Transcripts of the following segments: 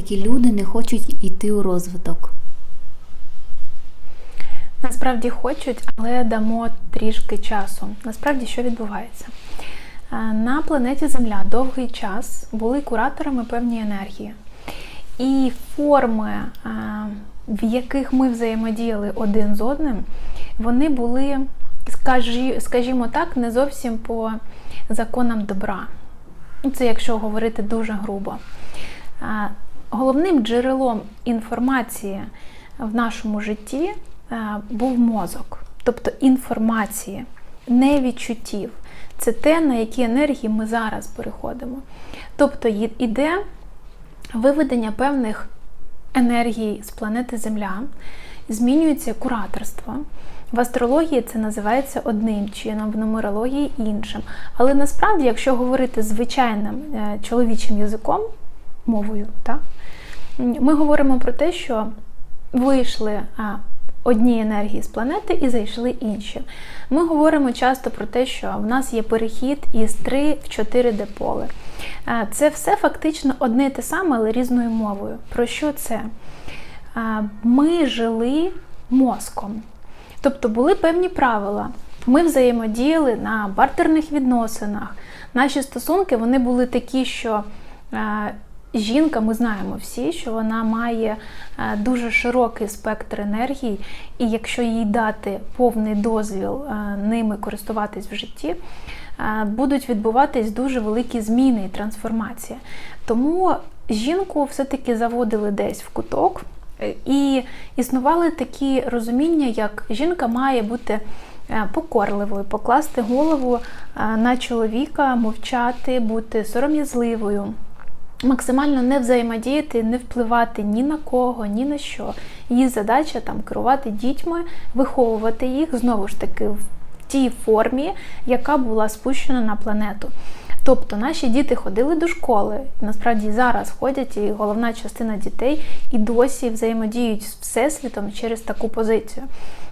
такі люди не хочуть йти у розвиток? Насправді хочуть, але дамо трішки часу. Насправді, що відбувається? На планеті Земля довгий час були кураторами певні енергії. І форми, в яких ми взаємодіяли один з одним, вони були, скажімо так, не зовсім по законам добра. Ну, Це якщо говорити дуже грубо. Головним джерелом інформації в нашому житті е, був мозок, тобто інформації, не відчуттів. Це те, на які енергії ми зараз переходимо. Тобто іде виведення певних енергій з планети Земля, змінюється кураторство. В астрології це називається одним чином, в нумерології іншим. Але насправді, якщо говорити звичайним е, чоловічим язиком, мовою, так, ми говоримо про те, що вийшли одні енергії з планети і зайшли інші. Ми говоримо часто про те, що в нас є перехід із 3 в 4 поле. Це все фактично одне і те саме, але різною мовою. Про що це? Ми жили мозком. Тобто були певні правила. Ми взаємодіяли на бартерних відносинах. Наші стосунки вони були такі, що жінка, ми знаємо всі, що вона має е, дуже широкий спектр енергій, і якщо їй дати повний дозвіл е, ними користуватись в житті, е, будуть відбуватись дуже великі зміни і трансформація. Тому жінку все-таки заводили десь в куток. І існували такі розуміння, як жінка має бути покорливою, покласти голову на чоловіка, мовчати, бути сором'язливою, максимально не взаємодіяти, не впливати ні на кого, ні на що. Її задача там керувати дітьми, виховувати їх знову ж таки в тій формі, яка була спущена на планету. Тобто наші діти ходили до школи, насправді зараз ходять, і головна частина дітей і досі взаємодіють з всесвітом через таку позицію.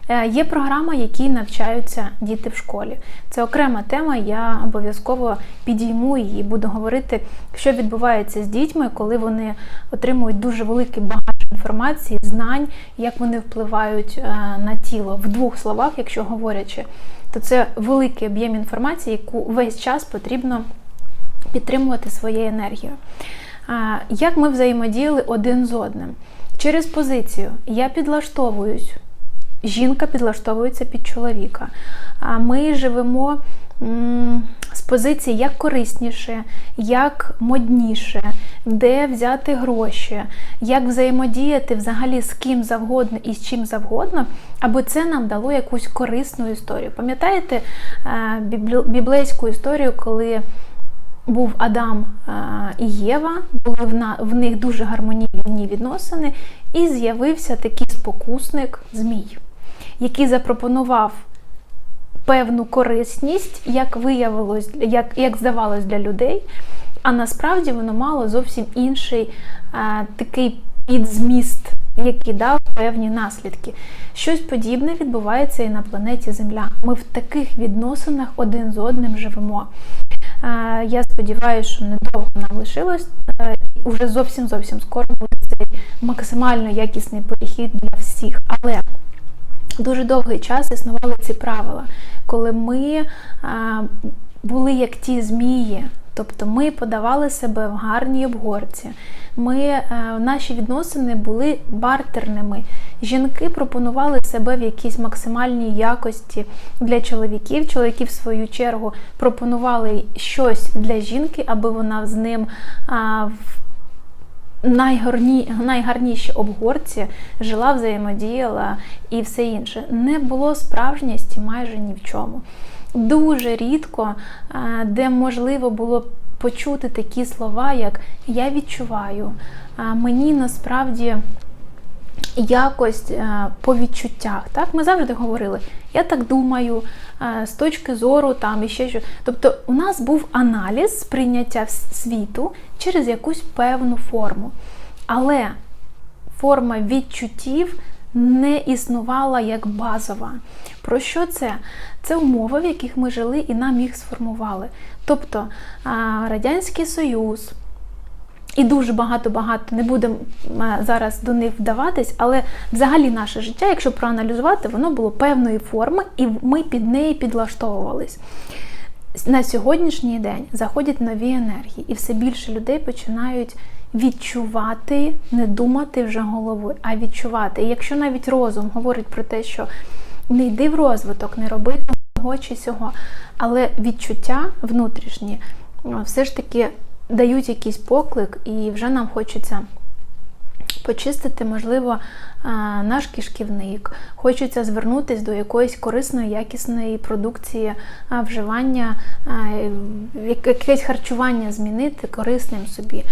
Е, Є програма, які навчаються діти в школі. Це окрема тема. Я обов'язково підійму її, буду говорити, що відбувається з дітьми, коли вони отримують дуже великий багаж інформації, знань, як вони впливають е, на тіло. В двох словах, якщо говорячи, то це великий об'єм інформації, яку весь час потрібно підтримувати своєю енергією. Як ми взаємодіяли один з одним? Через позицію я підлаштовуюсь, жінка підлаштовується під чоловіка. А ми живемо з позиції як корисніше, як модніше, де взяти гроші, як взаємодіяти взагалі з ким завгодно і з чим завгодно, аби це нам дало якусь корисну історію. Пам'ятаєте е, біблейську історію, коли був Адам е, і Єва, були в, них дуже гармонійні відносини, і з'явився такий спокусник Змій, який запропонував певну корисність, як виявилось, як, як здавалось для людей, а насправді воно мало зовсім інший е, такий підзміст, який дав певні наслідки. Щось подібне відбувається і на планеті Земля. Ми в таких відносинах один з одним живемо. Е, Я сподіваюся, що недовго нам лишилось. е, Уже зовсім зовсім скоро буде цей максимально якісний перехід для всіх. Але дуже довгий час існували ці правила, коли ми а, були як ті змії. Тобто ми подавали себе в гарній обгорці. Ми, е, наші відносини були бартерними. Жінки пропонували себе в якійсь максимальній якості для чоловіків. Чоловіки, в свою чергу, пропонували щось для жінки, аби вона з ним в найгарні, найгарніші обгорці жила, взаємодіяла і все інше. Не було справжності майже ні в чому. Дуже рідко, де можливо було почути такі слова, як я відчуваю, мені насправді якось е, по відчуттях. Так? Ми завжди говорили, я так думаю, е, з точки зору там і ще що. Тобто у нас був аналіз сприйняття світу через якусь певну форму. Але форма відчуттів не існувала як базова. Про що це? Це умови, в яких ми жили і нам їх сформували. Тобто Радянський Союз, І дуже багато-багато не будемо е, зараз до них вдаватись, але взагалі наше життя, якщо проаналізувати, воно було певної форми, і ми під неї підлаштовувались. На сьогоднішній день заходять нові енергії, і все більше людей починають відчувати, не думати вже головою, а відчувати. І якщо навіть розум говорить про те, що не йди в розвиток, не роби того чи сього, але відчуття внутрішні все ж таки дають якийсь поклик, і вже нам хочеться почистити, можливо, наш кишківник. Хочеться звернутися до якоїсь корисної, якісної продукції вживання, якесь харчування змінити корисним собі.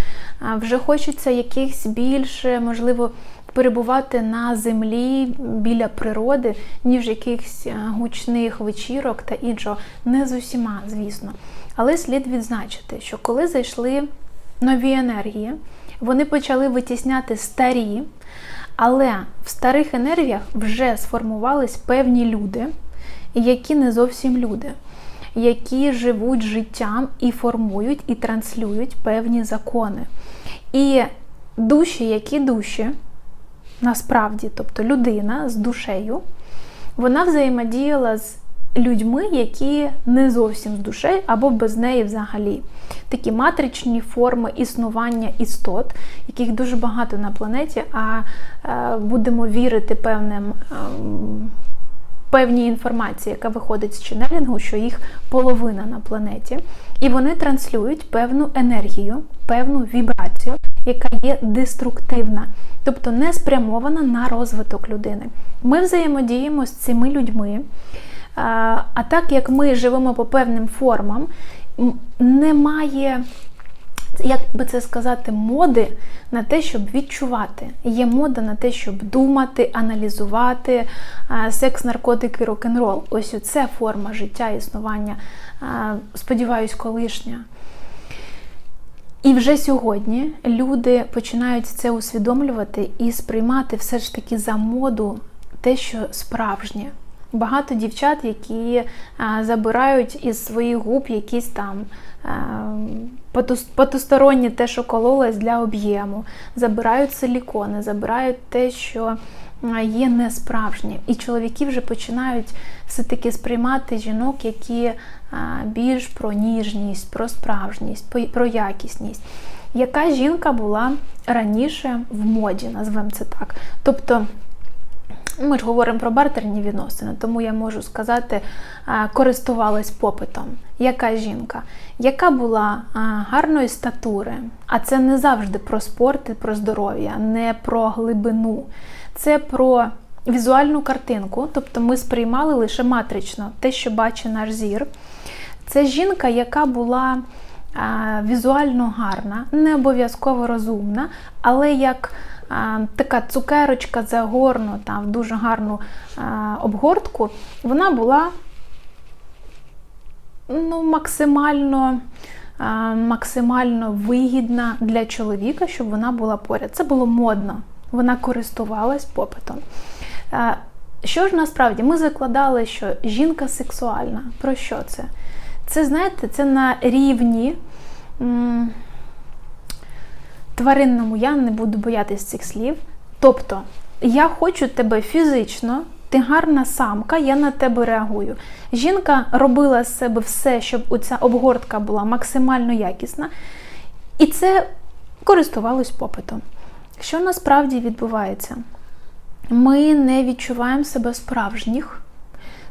Вже хочеться якихось більше, можливо, перебувати на землі біля природи, ніж якихось гучних вечірок та іншого. Не з усіма, звісно. Але слід відзначити, що коли зайшли нові енергії, вони почали витісняти старі, але в старих енергіях вже сформувались певні люди, які не зовсім люди, які живуть життям і формують і транслюють певні закони. І душі, які душі, насправді, тобто людина з душею, вона взаємодіяла з людьми, які не зовсім з душею або без неї взагалі. Такі матричні форми існування істот, яких дуже багато на планеті, а е, будемо вірити певним. Певній інформації, яка виходить з ченелінгу, що їх половина на планеті, і вони транслюють певну енергію, певну вібрацію, яка є деструктивна, тобто не спрямована на розвиток людини. Ми взаємодіємо з цими людьми. А так як ми живемо по певним формам, немає, як би це сказати, моди на те, щоб відчувати. Є мода на те, щоб думати, аналізувати секс, наркотики, рок-н-рол. Ось це форма життя, існування. Сподіваюсь, колишня. І вже сьогодні люди починають це усвідомлювати і сприймати все ж таки за моду те, що справжнє. Багато дівчат, які а, забирають із своїх губ якісь там потус- потусторонні те, що кололось для об'єму, забирають силікони, забирають те, що є несправжнє. І чоловіки вже починають все-таки сприймати жінок, які більш про ніжність, про справжність, про якісність. Яка жінка була раніше в моді, назвемо це так. Тобто ми ж говоримо про бартерні відносини, тому я можу сказати, користувалась попитом. Яка жінка, яка була гарної статури, а це не завжди про спорт і про здоров'я, не про глибину, це про візуальну картинку, тобто ми сприймали лише матрично те, що бачить наш зір. Це жінка, яка була візуально гарна, не обов'язково розумна, але як така цукерочка загорнута в дуже гарну обгортку, вона була ну, максимально, максимально вигідна для чоловіка, щоб вона була поряд. Це було модно, вона користувалась попитом. Що ж насправді ми закладали, що жінка сексуальна. Про що це? Це, знаєте, це на рівні тваринному, я не буду боятись цих слів. Тобто, я хочу тебе фізично, ти гарна самка, я на тебе реагую. Жінка робила з себе все, щоб оця обгортка була максимально якісна, і це користувалось попитом. Що насправді відбувається? Ми не відчуваємо себе справжніх,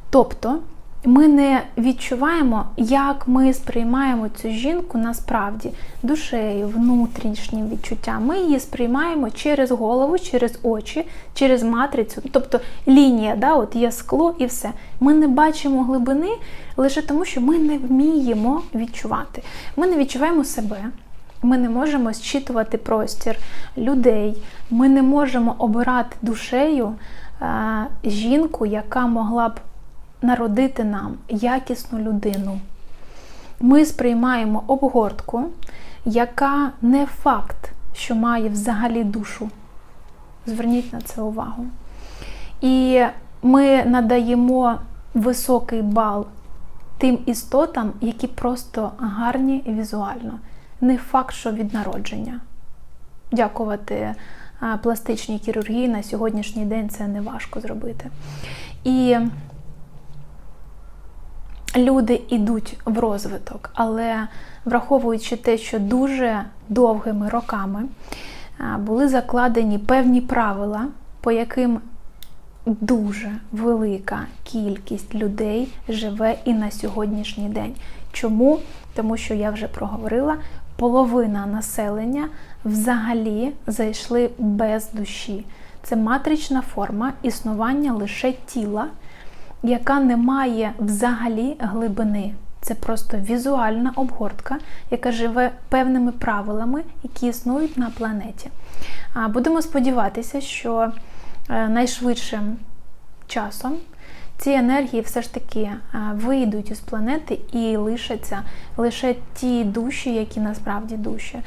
тобто ми не відчуваємо, як ми сприймаємо цю жінку насправді душею, внутрішнім відчуттям. Ми її сприймаємо через голову, через очі, через матрицю, тобто лінія, да, от є скло і все. Ми не бачимо глибини лише тому, що ми не вміємо відчувати. Ми не відчуваємо себе. Ми не можемо зчитувати простір людей, ми не можемо обирати душею е, жінку, яка могла б народити нам якісну людину. Ми сприймаємо обгортку, яка не факт, що має взагалі душу. Зверніть на це увагу. І ми надаємо високий бал тим істотам, які просто гарні візуально. Не факт, що від народження. дякувати пластичній хірургії на сьогоднішній день це не важко зробити. І люди йдуть в розвиток, але враховуючи те, що дуже довгими роками були закладені певні правила, по яким дуже велика кількість людей живе і на сьогоднішній день. Чому? Тому що я вже проговорила, половина населення взагалі зайшли без душі. Це матрична форма існування лише тіла, яка не має взагалі глибини. Це просто візуальна обгортка, яка живе певними правилами, які існують на планеті. Будемо сподіватися, що е, найшвидшим часом ці енергії все ж таки е, вийдуть із планети і лишаться лише ті душі, які насправді душі.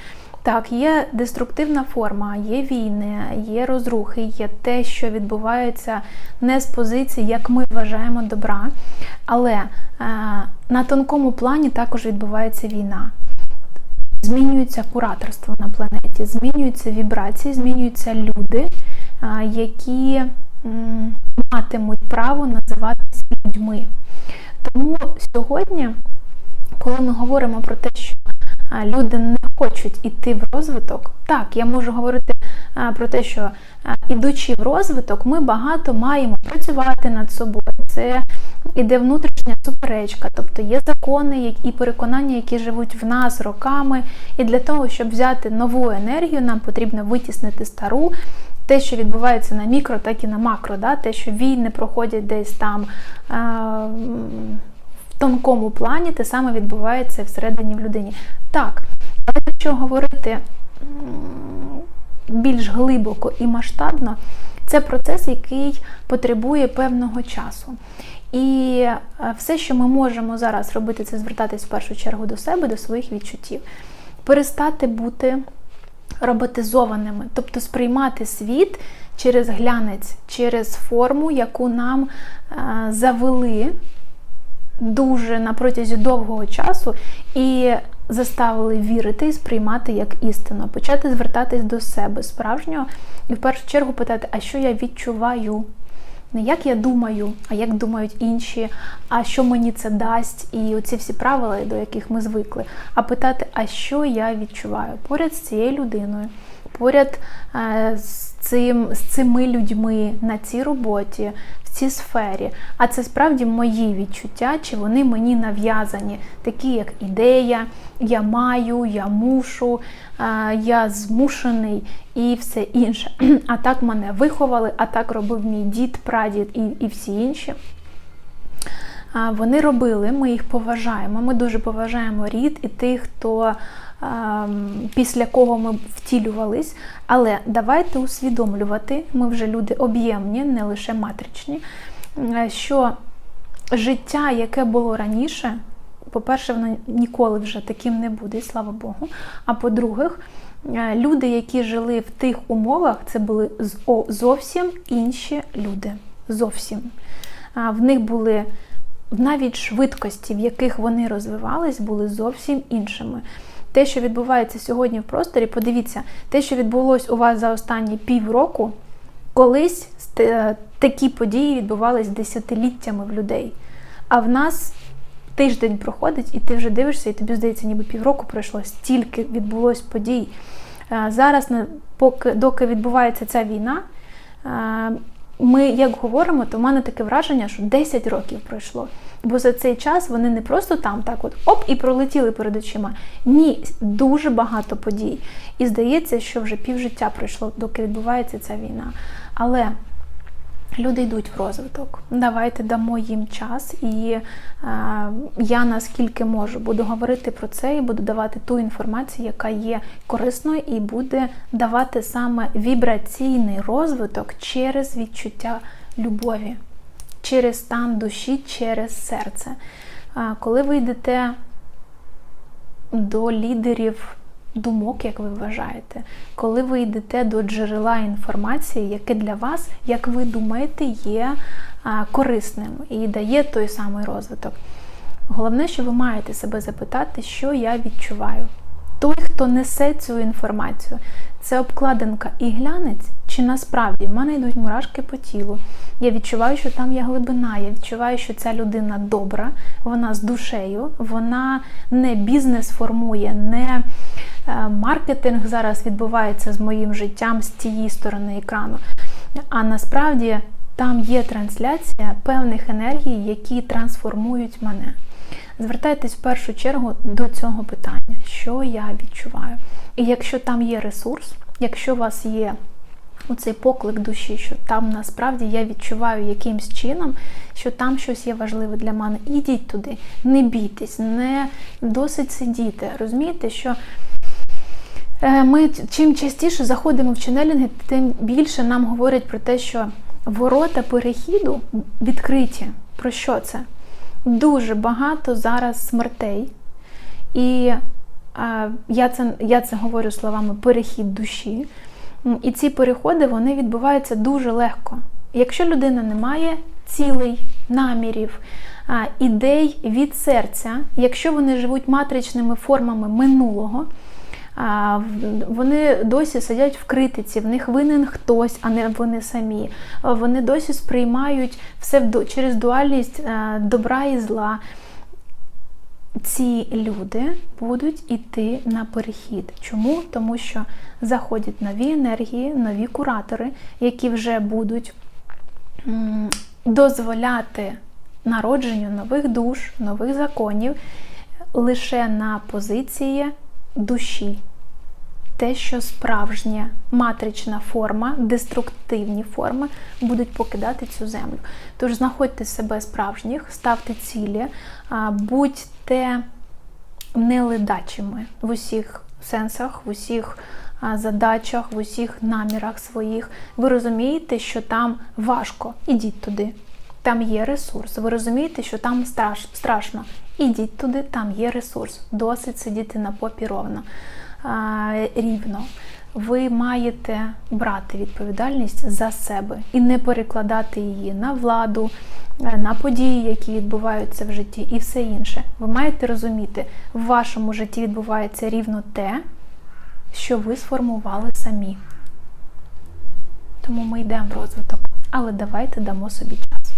Так, є деструктивна форма, є війни, є розрухи, є те, що відбувається не з позиції, як ми вважаємо добра. Але е, на тонкому плані також відбувається війна. Змінюється кураторство на планеті, змінюються вібрації, змінюються люди, е, які м, матимуть право називатися людьми. Тому сьогодні, коли ми говоримо про те, що люди не хочуть іти в розвиток, так, я можу говорити про те, що ідучи в розвиток, ми багато маємо працювати над собою. Це іде внутрішня суперечка, тобто є закони і переконання, які живуть в нас роками. І для того, щоб взяти нову енергію, нам потрібно витіснити стару. Те, що відбувається на мікро, так і на макро, да? те, що війни проходять десь там тонкому плані, те саме відбувається всередині в людині. Так, але якщо говорити більш глибоко і масштабно, це процес, який потребує певного часу. І е, все, що ми можемо зараз робити, це звертатись в першу чергу до себе, до своїх відчуттів, перестати бути роботизованими, тобто сприймати світ через глянець, через форму, яку нам е, завели дуже на протязі довгого часу і заставили вірити і сприймати як істину, почати звертатись до себе справжнього і в першу чергу питати, а що я відчуваю? Не як я думаю, а як думають інші, а що мені це дасть, і оці всі правила, до яких ми звикли, а питати, а що я відчуваю поряд з цією людиною, поряд е, з, цим, з цими людьми на цій роботі, цій сфері. А це справді мої відчуття, чи вони мені нав'язані, такі як ідея, я маю, я мушу, е, я змушений і все інше. А так мене виховали, а так робив мій дід, прадід і, і всі інші. Вони робили, ми їх поважаємо. Ми дуже поважаємо рід і тих, хто після кого ми втілювались. Але давайте усвідомлювати, ми вже люди об'ємні, не лише матричні, що життя, яке було раніше, по-перше, воно ніколи вже таким не буде, слава Богу. А по-друге, люди, які жили в тих умовах, це були зовсім інші люди. Зовсім. В них були навіть швидкості, в яких вони розвивались, були зовсім іншими. Те, що відбувається сьогодні в просторі, подивіться, те, що відбулось у вас за останні півроку, колись такі події відбувались десятиліттями в людей. А в нас тиждень проходить, і ти вже дивишся, і тобі здається, ніби півроку пройшло, стільки відбулось подій. Е, Зараз, поки доки відбувається ця війна, е, ми як говоримо, то в мене таке враження, що 10 років пройшло. Бо за цей час вони не просто там так от оп і пролетіли перед очима. Ні, дуже багато подій. І здається, що вже півжиття пройшло, доки відбувається ця війна. Але люди йдуть в розвиток. Давайте дамо їм час, і е, я наскільки можу буду говорити про це і буду давати ту інформацію, яка є корисною, і буде давати саме вібраційний розвиток через відчуття любові, через стан душі, через серце. А коли ви йдете до лідерів думок, як ви вважаєте, коли ви йдете до джерела інформації, яке для вас, як ви думаєте, є корисним і дає той самий розвиток. Головне, що ви маєте себе запитати, що я відчуваю. Той, хто несе цю інформацію, це обкладинка і глянець, чи насправді в мене йдуть мурашки по тілу. Я відчуваю, що там є глибина, я відчуваю, що ця людина добра, вона з душею, вона не бізнес формує, не е, маркетинг зараз відбувається з моїм життям з тієї сторони екрану. А насправді там є трансляція певних енергій, які трансформують мене. Звертайтесь в першу чергу до цього питання, що я відчуваю. І якщо там є ресурс, якщо у вас є оцей поклик душі, що там насправді я відчуваю якимсь чином, що там щось є важливе для мене, ідіть туди, не бійтесь, не досить сидіти. Розумієте, що Е, Ми чим частіше заходимо в ченелінги, тим більше нам говорять про те, що ворота перехіду відкриті. Про що це? Дуже багато зараз смертей. І е, я, це, я це говорю словами перехід душі. І ці переходи вони відбуваються дуже легко. Якщо людина не має цілей, намірів, ідей від серця, якщо вони живуть матричними формами минулого, Вони досі сидять в критиці, в них винен хтось, а не вони самі. Вони досі сприймають все через дуальність добра і зла. Ці люди будуть іти на перехід. Чому? Тому що заходять нові енергії, нові куратори, які вже будуть дозволяти народженню нових душ, нових законів лише на позиції душі. Те, що справжня матрична форма, деструктивні форми будуть покидати цю землю. Тож знаходьте себе справжніх, ставте цілі, а, будьте неледачими в усіх сенсах, в усіх задачах, в усіх намірах своїх. Ви розумієте, що там важко, ідіть туди. Там є ресурс. Ви розумієте, що там страш, страшно. Ідіть туди, там є ресурс. Досить сидіти на попі ровно, рівно. Ви маєте брати відповідальність за себе і не перекладати її на владу, е, на події, які відбуваються в житті, і все інше. Ви маєте розуміти, в вашому житті відбувається рівно те, що ви сформували самі. Тому ми йдемо в розвиток. Але давайте дамо собі час.